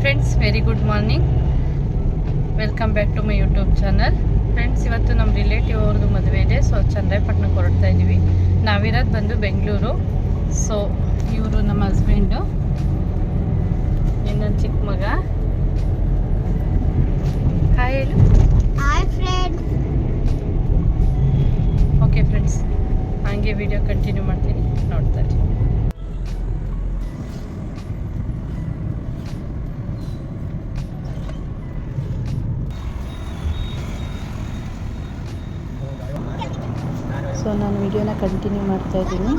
Friends very good morning welcome back to my YouTube channel friends ಇವತ್ತು ನಮ್ಮ relative ಅವ್ರದ್ದು ಮದುವೆ ಇದೆ. ಸೊ ಚಂದ್ರಾಯಪಟ್ಟಣಕ್ಕೆ ಹೊರಡ್ತಾ ಇದ್ದೀವಿ. ನಾವಿರೋದು ಬಂದು ಬೆಂಗಳೂರು. ಸೊ ಇವರು ನಮ್ಮ ಹಸ್ಬೆಂಡು ಇನ್ನೊಂದು ಚಿಕ್ಕ ಮಗ. ಹಾಯ್ ಹೇಳು. ಓಕೆ ಫ್ರೆಂಡ್ಸ್ ಹಾಗೆ ವಿಡಿಯೋ ಕಂಟಿನ್ಯೂ ಮಾಡ್ತೀನಿ. ನೋಡ್ತಾ ಇರಿ ವಿಡಿಯೋನ ಕಂಟಿನ್ಯೂ ಮಾಡ್ತಾ ಇದ್ದೀನಿ.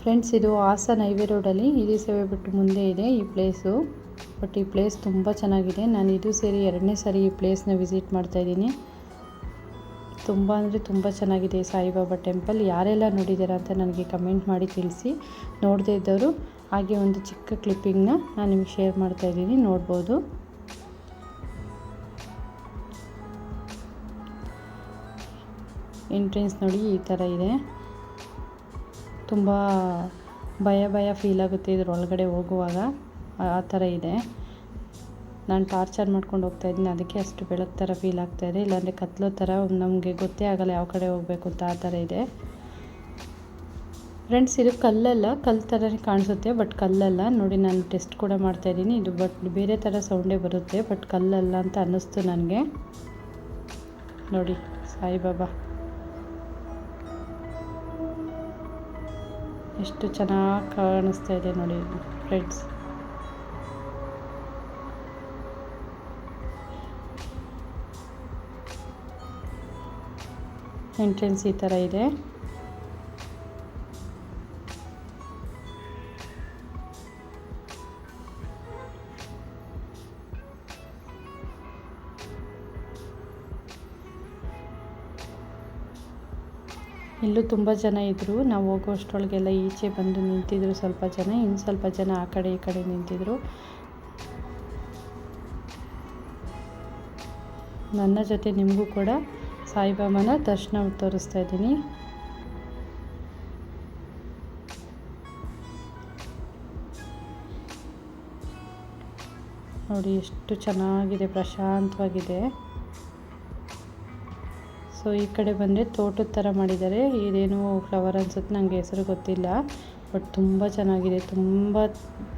ಫ್ರೆಂಡ್ಸ್ ಇದು ಹಾಸನ ಹೈವೇ ರೋಡಲ್ಲಿ ಇದು ಸೇವೆ ಬಿಟ್ಟು ಮುಂದೆ ಇದೆ ಈ ಪ್ಲೇಸು ಬಟ್ ಈ ಪ್ಲೇಸ್ ತುಂಬ ಚೆನ್ನಾಗಿದೆ. ನಾನು ಇದು ಸೇರಿ ಎರಡನೇ ಸಾರಿ ಈ ಪ್ಲೇಸ್ನ ವಿಸಿಟ್ ಮಾಡ್ತಾ ಇದ್ದೀನಿ. ತುಂಬ ಅಂದರೆ ತುಂಬ ಚೆನ್ನಾಗಿದೆ ಸಾಯಿಬಾಬಾ ಟೆಂಪಲ್ ಯಾರೆಲ್ಲ ನೋಡಿದ್ದೀರಾ ಅಂತ ನನಗೆ ಕಮೆಂಟ್ ಮಾಡಿ ತಿಳಿಸಿ. ನೋಡದೇ ಇದ್ದವರು ಹಾಗೆ ಒಂದು ಚಿಕ್ಕ ಕ್ಲಿಪ್ಪಿಂಗ್ನ ನಾನು ನಿಮ್ಗೆ ಶೇರ್ ಮಾಡ್ತಾ ಇದ್ದೀನಿ. ನೋಡ್ಬೋದು. ಎಂಟ್ರೆನ್ಸ್ ನೋಡಿ ಈ ಥರ ಇದೆ. ತುಂಬ ಭಯ ಭಯ ಫೀಲ್ ಆಗುತ್ತೆ ಇದ್ರೊಳಗಡೆ ಹೋಗುವಾಗ. ಆ ಥರ ಇದೆ. ನಾನು ಟಾರ್ಚರ್ ಮಾಡ್ಕೊಂಡು ಹೋಗ್ತಾ ಇದ್ದೀನಿ. ಅದಕ್ಕೆ ಅಷ್ಟು ಬೆಳಕು ಥರ ಫೀಲ್ ಆಗ್ತಾ ಇದೆ. ಇಲ್ಲಾಂದರೆ ಕತ್ಲು ಥರ ನಮಗೆ ಗೊತ್ತೇ ಆಗಲ್ಲ ಯಾವ ಕಡೆ ಹೋಗಬೇಕು ಅಂತ ಆ ಥರ ಇದೆ. ಫ್ರೆಂಡ್ಸ್ ಇದು ಕಲ್ಲಲ್ಲ. ಕಲ್ಲು ಥರನೇ ಕಾಣಿಸುತ್ತೆ ಬಟ್ ಕಲ್ಲಲ್ಲ. ನೋಡಿ, ನಾನು ಟೆಸ್ಟ್ ಕೂಡ ಮಾಡ್ತಾಯಿದ್ದೀನಿ ಇದು ಬಟ್ ಬೇರೆ ಥರ ಸೌಂಡೇ ಬರುತ್ತೆ ಬಟ್ ಕಲ್ಲಲ್ಲ ಅಂತ ಅನ್ನಿಸ್ತು ನನಗೆ. ನೋಡಿ, ಸಾಯಿಬಾಬಾ. ಎಷ್ಟು ಚೆನ್ನಾಗಿ ಕಾಣಿಸ್ತಾ ಇದೆ ನೋಡಿ ಫ್ರೆಂಡ್ಸ್. ಎಂಟ್ರೆನ್ಸ್ ಈ ಥರ ಇದೆ. ಇಲ್ಲೂ ತುಂಬ ಜನ ಇದ್ದರು. ನಾವು ಹೋಗೋಷ್ಟರೊಳಗೆಲ್ಲ ಈಚೆ ಬಂದು ನಿಂತಿದ್ರು ಸ್ವಲ್ಪ ಜನ, ಇನ್ನು ಸ್ವಲ್ಪ ಜನ ಆ ಕಡೆ ಈ ಕಡೆ ನಿಂತಿದ್ರು. ನನ್ನ ಜೊತೆ ನಿಮಗೂ ಕೂಡ ಸಾಯಿಬಾಬಾನ ದರ್ಶನ ತೋರಿಸ್ತಾ ಇದ್ದೀನಿ. ನೋಡಿ, ಎಷ್ಟು ಚೆನ್ನಾಗಿದೆ, ಪ್ರಶಾಂತವಾಗಿದೆ. ಸೊ ಈ ಕಡೆ ಬಂದರೆ ತೋಟದ ಥರ ಮಾಡಿದ್ದಾರೆ. ಇದೇನು ಫ್ಲವರ್ ಅನ್ಸುತ್ತೆ ನನಗೆ ಹೆಸರು ಗೊತ್ತಿಲ್ಲ. ಬಟ್ ತುಂಬ ಚೆನ್ನಾಗಿದೆ. ತುಂಬ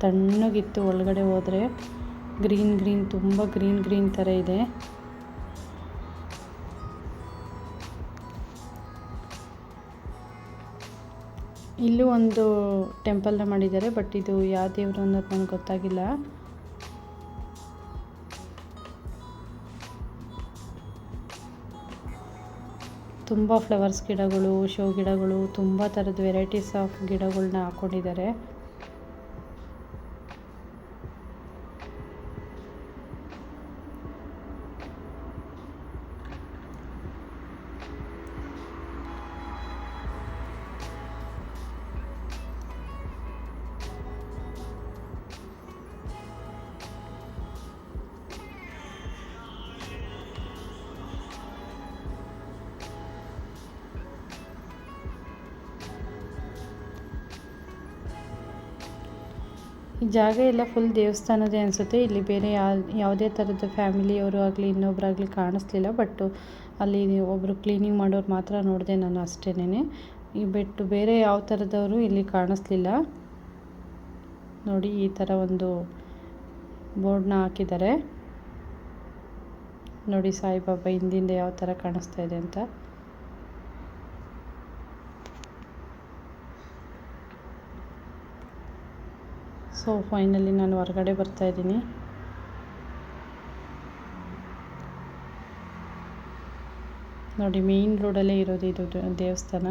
ತಣ್ಣಗಿತ್ತು ಒಳಗಡೆ ಹೋದರೆ. ಗ್ರೀನ್ ಗ್ರೀನ್, ತುಂಬ ಗ್ರೀನ್ ಗ್ರೀನ್ ಥರ ಇದೆ. ಇಲ್ಲೂ ಒಂದು ಟೆಂಪಲ್ನ ಮಾಡಿದ್ದಾರೆ, ಬಟ್ ಇದು ಯಾವ ದೇವರು ಅನ್ನೋದು ನನಗೆ ಗೊತ್ತಾಗಿಲ್ಲ. ತುಂಬ ಫ್ಲವರ್ಸ್ ಗಿಡಗಳು ಶೋ ಗಿಡಗಳು ತುಂಬ ಥರದ ವೆರೈಟೀಸ್ ಆಫ್ ಗಿಡಗಳನ್ನ ಹಾಕ್ಕೊಂಡಿದ್ದಾರೆ ಜಾಗ ಎಲ್ಲ ಫುಲ್ ದೇವಸ್ಥಾನದೇ ಅನಿಸುತ್ತೆ. ಇಲ್ಲಿ ಬೇರೆ ಯಾ ಯಾವುದೇ ಥರದ ಫ್ಯಾಮಿಲಿಯವರು ಆಗಲಿ ಇನ್ನೊಬ್ಬರಾಗಲಿ ಕಾಣಿಸ್ಲಿಲ್ಲ. ಬಟ್ ಅಲ್ಲಿ ಒಬ್ಬರು ಕ್ಲೀನಿಂಗ್ ಮಾಡೋರು ಮಾತ್ರ ನೋಡಿದೆ ನಾನು ಅಷ್ಟೇನೆ ಈ ಬೆಟ್ಟು ಬೇರೆ ಯಾವ ಥರದವರು ಇಲ್ಲಿ ಕಾಣಿಸ್ಲಿಲ್ಲ. ನೋಡಿ, ಈ ಥರ ಒಂದು ಬೋರ್ಡ್ನ ಹಾಕಿದ್ದಾರೆ ನೋಡಿ, ಸಾಯಿಬಾಬಾ ಹಿಂದಿಂದ ಯಾವ ಥರ ಕಾಣಿಸ್ತಾ ಇದೆ ಅಂತ. ಸೊ, ಫೈನಲಿ ನಾನು ಹೊರಗಡೆ ಬರ್ತಾ ಇದ್ದೀನಿ. ನೋಡಿ ಮೇಯ್ನ್ ರೋಡಲ್ಲೇ ಇರೋದು ಇದು ದೇವಸ್ಥಾನ.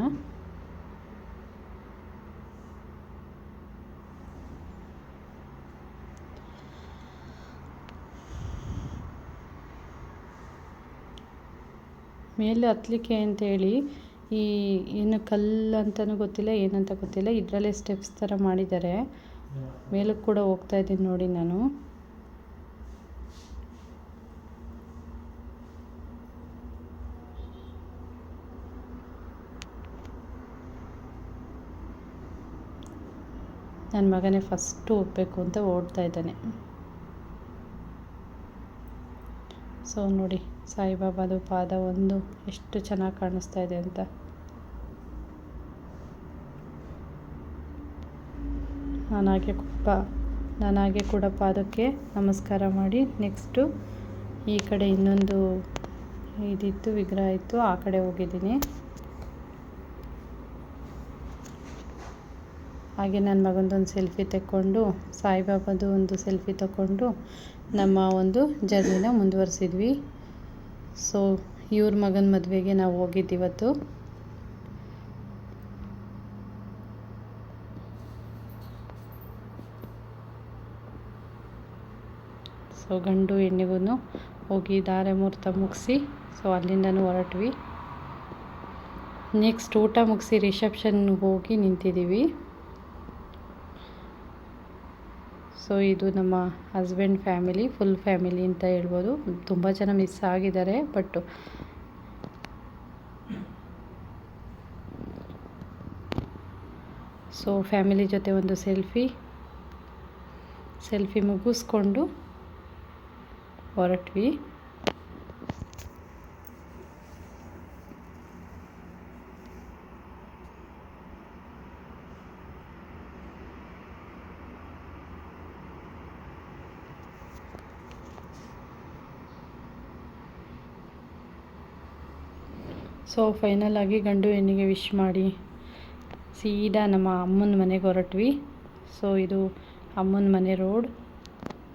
ಮೇಲೆ ಹತ್ತಲಿಕ್ಕೆ ಅಂತೇಳಿ ಈ, ಏನು ಕಲ್ಲು ಅಂತಲೂ ಗೊತ್ತಿಲ್ಲ, ಏನಂತ ಗೊತ್ತಿಲ್ಲ, ಇದರಲ್ಲೇ ಸ್ಟೆಪ್ಸ್ ಥರ ಮಾಡಿದ್ದಾರೆ. ಮೇಲಕ್ಕೆ ಕೂಡ ಹೋಗ್ತಾ ಇದ್ದೀನಿ ನೋಡಿ ನಾನು. ನನ್ನ ಮಗನೇ ಫಸ್ಟು ಹೋಗಬೇಕು ಅಂತ ಓಡ್ತಾ ಇದ್ದಾನೆ. ಸೊ ನೋಡಿ, ಸಾಯಿಬಾಬಾದು ಪಾದ ಒಂದು ಎಷ್ಟು ಚೆನ್ನಾಗಿ ಕಾಣಿಸ್ತಾ ಇದೆ ಅಂತ. ನಾನಾಗೆ ಕೊಪ್ಪ, ನಾನಾಗೆ ಕೂಡ ಪಾದಕ್ಕೆ ನಮಸ್ಕಾರ ಮಾಡಿ. ನೆಕ್ಸ್ಟು ಈ ಕಡೆ ಇನ್ನೊಂದು ಇದಿತ್ತು, ವಿಗ್ರಹ ಇತ್ತು, ಆ ಕಡೆ ಹೋಗಿದ್ದೀನಿ. ಹಾಗೆ ನನ್ನ ಮಗಂದೊಂದು ಸೆಲ್ಫಿ ತೆಕ್ಕೊಂಡು, ಸಾಯಿಬಾಬಾದು ಒಂದು ಸೆಲ್ಫಿ ತಗೊಂಡು ನಮ್ಮ ಒಂದು ಜರ್ನಿನ ಮುಂದುವರಿಸಿದ್ವಿ. ಸೊ, ಇವ್ರ ಮಗನ ಮದುವೆಗೆ ನಾವು ಹೋಗಿದ್ದಿವತ್ತು. ಸೊ ಗಂಡು ಹೆಣ್ಣಿಗೂ ಹೋಗಿ ಧಾರೆ ಮುಹೂರ್ತ ಮುಗಿಸಿ ಸೊ ಅಲ್ಲಿಂದನೂ ಹೊರಟ್ವಿ. ನೆಕ್ಸ್ಟ್ ಊಟ ಮುಗಿಸಿ ರಿಸೆಪ್ಷನ್ಗೆ ಹೋಗಿ ನಿಂತಿದ್ದೀವಿ ಸೊ ಇದು ನಮ್ಮ ಹಸ್ಬೆಂಡ್ ಫ್ಯಾಮಿಲಿ ಫುಲ್ ಫ್ಯಾಮಿಲಿ ಅಂತ ಹೇಳ್ಬೋದು. ತುಂಬ ಜನ ಮಿಸ್ ಆಗಿದ್ದಾರೆ ಬಟ್ ಸೊ ಫ್ಯಾಮಿಲಿ ಜೊತೆ ಒಂದು ಸೆಲ್ಫಿ ಸೆಲ್ಫಿ ಮುಗಿಸ್ಕೊಂಡು ಹೊರಟ್ವಿ. ಸೊ ಫೈನಲ್ ಆಗಿ ಗಂಡು ಹೆಣ್ಣಿಗೆ ವಿಶ್ ಮಾಡಿ. ಸೀದಾ ನಮ್ಮ ಅಮ್ಮನ ಮನೆಗೆ ಹೊರಟ್ವಿ. ಸೊ ಇದು ಅಮ್ಮನ ಮನೆ ರೋಡ್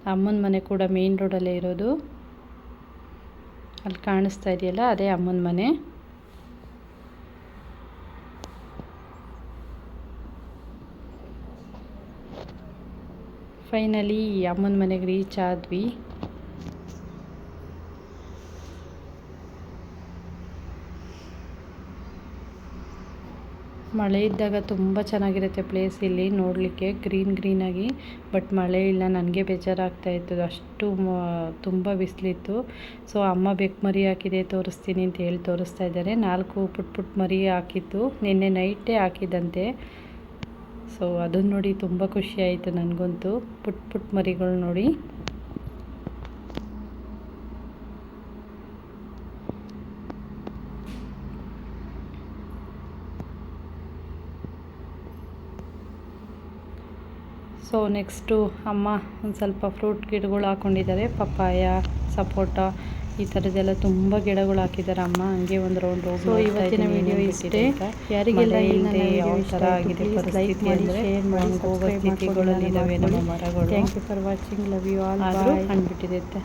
ಅಮ್ಮನ ಮನೆ ಕೂಡ ಮೇನ್ ರೋಡಲ್ಲೇ ಇರೋದು. ಅಲ್ಲಿ ಕಾಣಿಸ್ತಾ ಇದೆಯಲ್ಲ, ಅದೇ ಅಮ್ಮನ ಮನೆ. ಫೈನಲಿ ಅಮ್ಮನ ಮನೆಗೆ ರೀಚ್ ಆದ್ವಿ. ಮಳೆ ಇದ್ದಾಗ ತುಂಬ ಚೆನ್ನಾಗಿರುತ್ತೆ ಪ್ಲೇಸ್ ಇಲ್ಲಿ ನೋಡಲಿಕ್ಕೆ ಗ್ರೀನ್ ಗ್ರೀನಾಗಿ ಬಟ್ ಮಳೆ ಇಲ್ಲ, ನನಗೆ ಬೇಜಾರಾಗ್ತಾ ಇತ್ತು. ಅಷ್ಟು ತುಂಬ ಬಿಸಿಲಿತ್ತು. ಸೊ ಅಮ್ಮ ಬೆಕ್ಕು ಮರಿ ಹಾಕಿದೆ, ತೋರಿಸ್ತೀನಿ ಅಂತ ಹೇಳಿ ತೋರಿಸ್ತಾ ಇದ್ದಾರೆ. ನಾಲ್ಕು ಪುಟ್ ಪುಟ್ ಮರಿ ಹಾಕಿತ್ತು. ನಿನ್ನೆ ನೈಟೇ ಹಾಕಿದಂತೆ ಸೊ ಅದನ್ನು ನೋಡಿ ತುಂಬ ಖುಷಿ ಆಯಿತು ನನಗಂತೂ. ಪುಟ್ ಪುಟ್ ಮರಿಗಳು ನೋಡಿ. ಸೊ ನೆಕ್ಸ್ಟು ಅಮ್ಮ ಒಂದು ಸ್ವಲ್ಪ ಫ್ರೂಟ್ ಗಿಡಗಳು ಹಾಕ್ಕೊಂಡಿದ್ದಾರೆ ಪಪ್ಪಾಯ ಸಪೋಟ ಈ ಥರದ್ದೆಲ್ಲ ತುಂಬ ಗಿಡಗಳು ಹಾಕಿದ್ದಾರೆ ಅಮ್ಮ. ಹಂಗೆ ಒಂದು ರೌಂಡ್ ಸೊ ಇವತ್ತಿನ ವಿಡಿಯೋ ಇಷ್ಟೇ? ಯಾರಿಗೆಲ್ಲ ಇಲ್ಲದೆ ಯಾವ ಥರ ಆಗಿದೆ ಪರಿಸ್ಥಿತಿ ಅಂದರೆ ಒಣಗೋಗೋ ಸಬ್ಸ್ಕ್ರೈಬ್ ಸ್ಥಿತಿಗಳಲ್ಲಿದ್ದಾವೆ ನಮ್ಮ ಮರಗಳು. Thank you for watching love you all ಆದರೂ ಹಣ್ಬಿಟ್ಟಿರುತ್ತೆ